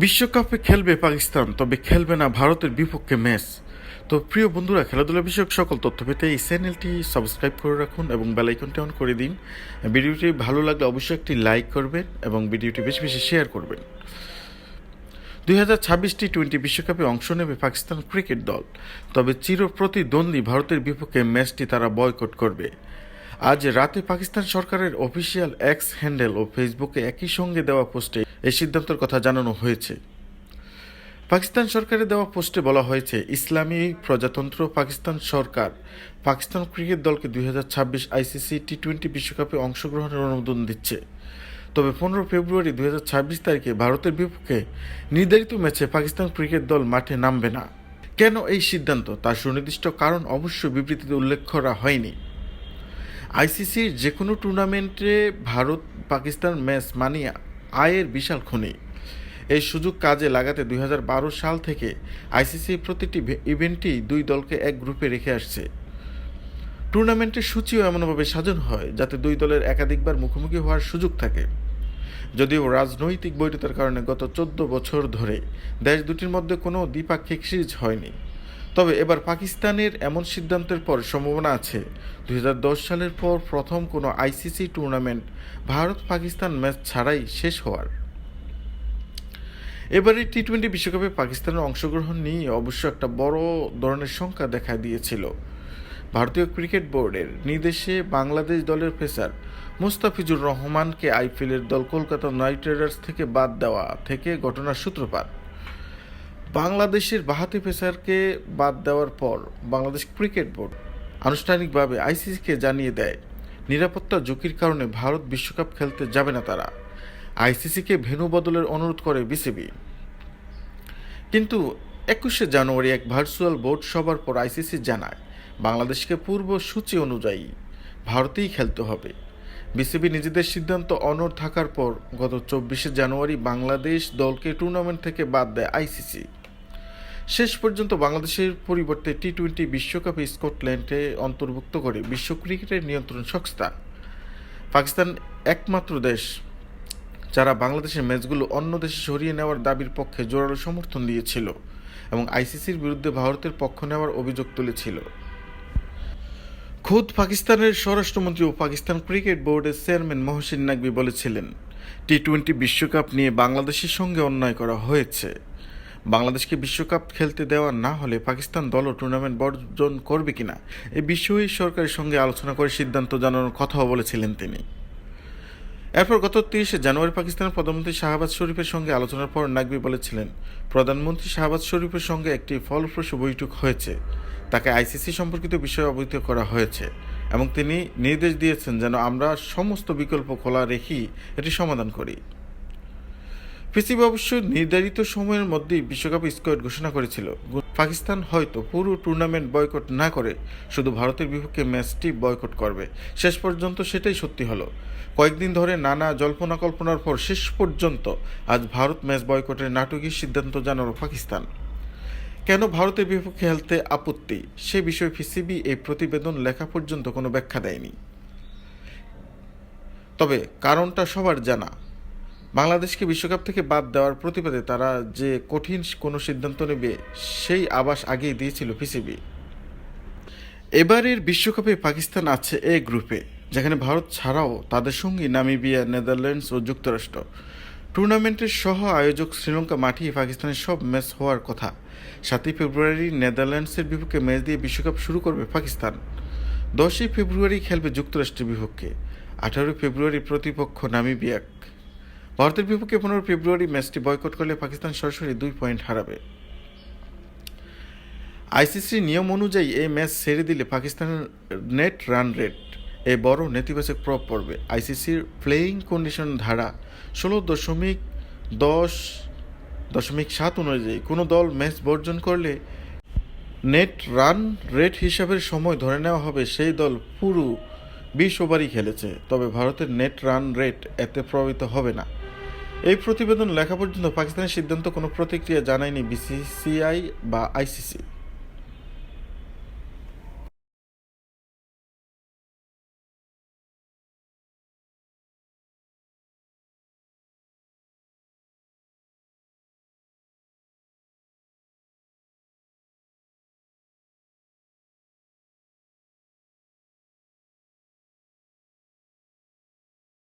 বিশ্বকাপে খেলবে পাকিস্তান, তবে খেলবে না ভারতের বিপক্ষে ম্যাচ। তো প্রিয় বন্ধুরা, খেলাধুলা বিষয়ক সকল তথ্য পেতে এই চ্যানেলটি সাবস্ক্রাইব করে রাখুন এবং বেলাইকনটি অন করে দিন। ভিডিওটি ভালো লাগলে অবশ্যই একটি লাইক করবেন এবং ভিডিওটি বেশি বেশি শেয়ার করবেন। দুই হাজার ছাব্বিশ টি টোয়েন্টি বিশ্বকাপে অংশ নেবে পাকিস্তান ক্রিকেট দল, তবে চিরপ্রতিদ্বন্দ্বী ভারতের বিপক্ষে ম্যাচটি তারা বয়কট করবে। আজ রাতে পাকিস্তান সরকারের অফিসিয়াল এক্স হ্যান্ডেল ও ফেসবুকে একই সঙ্গে দেওয়া পোস্টে এই সিদ্ধান্তের কথা জানানো হয়েছে। পাকিস্তান সরকারের দেওয়া পোস্টে বলা হয়েছে, ইসলামী প্রজাতন্ত্র পাকিস্তান সরকার, পাকিস্তান ক্রিকেট দলকে দুই হাজার ছাব্বিশ আইসিসি টি টোয়েন্টি বিশ্বকাপে অংশগ্রহণের অনুমোদন দিচ্ছে। তবে পনেরো ফেব্রুয়ারি দুই হাজার ছাব্বিশ তারিখে ভারতের বিপক্ষে নির্ধারিত ম্যাচে পাকিস্তান ক্রিকেট দল মাঠে নামবে না। কেন এই সিদ্ধান্ত? তার সুনির্দিষ্ট কারণ অবশ্য বিবৃতিতে উল্লেখ করা হয়নি। আইসিসির যে কোনো টুর্নামেন্টে ভারত পাকিস্তান ম্যাচ মানিয়ে আয়ের বিশাল খনি। এই সুযোগ কাজে লাগাতে দুই হাজার বারো সাল থেকে আইসিসি প্রতিটি ইভেন্টই দুই দলকে এক গ্রুপে রেখে আসছে। টুর্নামেন্টের সূচিও এমনভাবে সাজানো হয় যাতে দুই দলের একাধিকবার মুখোমুখি হওয়ার সুযোগ থাকে। যদিও রাজনৈতিক বৈধতার কারণে গত চোদ্দ বছর ধরে দেশ দুটির মধ্যে কোনো দ্বিপাক্ষিক সিরিজ হয়নি। তবে এবার পাকিস্তানের এমন সিদ্ধান্তের পর সম্ভাবনা আছে। দুই হাজার দশ সালের পর প্রথম কোনো ICC tournament Bharat Pakistan match ছাড়াই শেষ হওয়ার। এবারে টি টোয়েন্টি বিশ্বকাপে পাকিস্তানের অংশগ্রহণ নিয়ে অবশ্য একটা বড় ধরনের সংখ্যা দেখা দিয়েছিল। ভারতীয় ক্রিকেট বোর্ডের নির্দেশে বাংলাদেশ দলের পেসার মুস্তাফিজুর রহমানকে আইপিএলের দল কলকাতা নাইট রাইডার্স থেকে বাদ দেওয়া থেকে ঘটনার সূত্রপাত। বাংলাদেশের বাহাতি পেসারকে বাদ দেওয়ার পর বাংলাদেশ ক্রিকেট বোর্ড আনুষ্ঠানিকভাবে আইসিসিকে জানিয়ে দেয়, নিরাপত্তা ঝুঁকির কারণে ভারত বিশ্বকাপ খেলতে যাবে না তারা। আইসিসিকে ভেনু বদলের অনুরোধ করে বিসিবি। কিন্তু একুশে জানুয়ারি এক ভার্চুয়াল বোর্ড সভার পর আইসিসি জানায়, বাংলাদেশকে পূর্ব সূচি অনুযায়ী ভারতেই খেলতে হবে। বিসিবি নিজেদের সিদ্ধান্ত অনড় থাকার পর গত চব্বিশে জানুয়ারি বাংলাদেশ দলকে টুর্নামেন্ট থেকে বাদ দেয় আইসিসি। শেষ পর্যন্ত বাংলাদেশের পরিবর্তে টি টোয়েন্টি বিশ্বকাপে স্কটল্যান্ডে অন্তর্ভুক্ত করে বিশ্ব ক্রিকেটের নিয়ন্ত্রণ সংস্থা পাকিস্তান একমাত্র দেশ যারা বাংলাদেশের ম্যাচগুলো অন্য দেশে সরিয়ে নেওয়ার দাবির পক্ষে জোরালো সমর্থন দিয়েছিল এবং আইসিসির বিরুদ্ধে ভারতের পক্ষ নেওয়ার অভিযোগ তুলেছিল। খোদ পাকিস্তানের স্বরাষ্ট্রমন্ত্রী ও পাকিস্তান ক্রিকেট বোর্ডের চেয়ারম্যান মহসিন নাকবি বলেছিলেন টি টোয়েন্টি বিশ্বকাপ নিয়ে বাংলাদেশের সঙ্গে অন্যায় করা হয়েছে। বাংলাদেশকে বিশ্বকাপ খেলতে দেওয়া না হলে পাকিস্তান দলও টুর্নামেন্ট বর্জন করবে কিনা এই বিষয়ে সরকারের সঙ্গে আলোচনা করে সিদ্ধান্ত জানানোর কথাও বলেছিলেন তিনি। এরপর গত তিরিশে জানুয়ারি পাকিস্তানের প্রধানমন্ত্রী শাহবাজ শরীফের সঙ্গে আলোচনার পর নাকবি বলেছিলেন, প্রধানমন্ত্রী শাহবাজ শরীফের সঙ্গে একটি ফলপ্রসূ বৈঠক হয়েছে। তাকে আইসিসি সম্পর্কিত বিষয়ে অবহিত করা হয়েছে এবং তিনি নির্দেশ দিয়েছেন যেন আমরা সমস্ত বিকল্প খোলা রেখেই এটি সমাধান করি। পিসিবি অবশ্য নির্ধারিত সময়ের মধ্যেই বিশ্বকাপ স্কোয়াড ঘোষণা করেছিল। পাকিস্তান হয়তো পুরো টুর্নামেন্ট বয়কট না করে শুধু ভারতের বিপক্ষে ম্যাচটি বয়কট করবে। শেষ পর্যন্ত সেটাই সত্যি হলো। কয়েকদিন ধরে নানা জল্পনা কল্পনার পর শেষ পর্যন্ত আজ ভারত ম্যাচ বয়কটের নাটকীয় সিদ্ধান্ত জানালো পাকিস্তান। কেন ভারতের বিপক্ষে খেলতে আপত্তি? সে বিষয়ে পিসিবি এই প্রতিবেদন লেখা পর্যন্ত কোনো ব্যাখ্যা দেয়নি। তবে কারণটা সবার জানা। বাংলাদেশকে বিশ্বকাপ থেকে বাদ দেওয়ার প্রতিবাদে তারা যে কঠিন কোনো সিদ্ধান্ত নেবে, সেই আবাস আগেই দিয়েছিল পিসিবি। এবারের বিশ্বকাপে পাকিস্তান আছে এ গ্রুপে, যেখানে ভারত ছাড়াও তাদের সঙ্গে নামিবিয়া, নেদারল্যান্ডস ও যুক্তরাষ্ট্র। টুর্নামেন্টের সহ আয়োজক শ্রীলঙ্কা মাঠেই পাকিস্তানের সব ম্যাচ হওয়ার কথা। সাতই ফেব্রুয়ারি নেদারল্যান্ডসের বিপক্ষে ম্যাচ দিয়ে বিশ্বকাপ শুরু করবে পাকিস্তান। দশই ফেব্রুয়ারি খেলবে যুক্তরাষ্ট্রের বিপক্ষে। আঠারোই ফেব্রুয়ারি প্রতিপক্ষ নামিবিয়াক ভারতের বিপক্ষে পনেরো ফেব্রুয়ারি ম্যাচটি বয়কট করলে পাকিস্তান সরাসরি দুই পয়েন্ট হারাবে। আইসিসির নিয়ম অনুযায়ী এই ম্যাচ ছেড়ে দিলে পাকিস্তানের নেট রান রেট এ বড় নেতিবাচক প্রভাব পড়বে। আইসিসির প্লেয়িং কন্ডিশন ধারা ষোলো দশমিক দশ, দশমিক সাত অনুযায়ী। কোনো দল ম্যাচ বর্জন করলে নেট রান রেট হিসাবের সময় ধরে নেওয়া হবে, সেই দল পুরো বিশ ওভারই খেলেছে। তবে ভারতের নেট রান রেট এতে প্রভাবিত হবে না। এই প্রতিবেদন লেখা পর্যন্ত পাকিস্তানের সিদ্ধান্ত কোনো প্রতিক্রিয়া জানায়নি বিসিসিআই বা আইসিসি।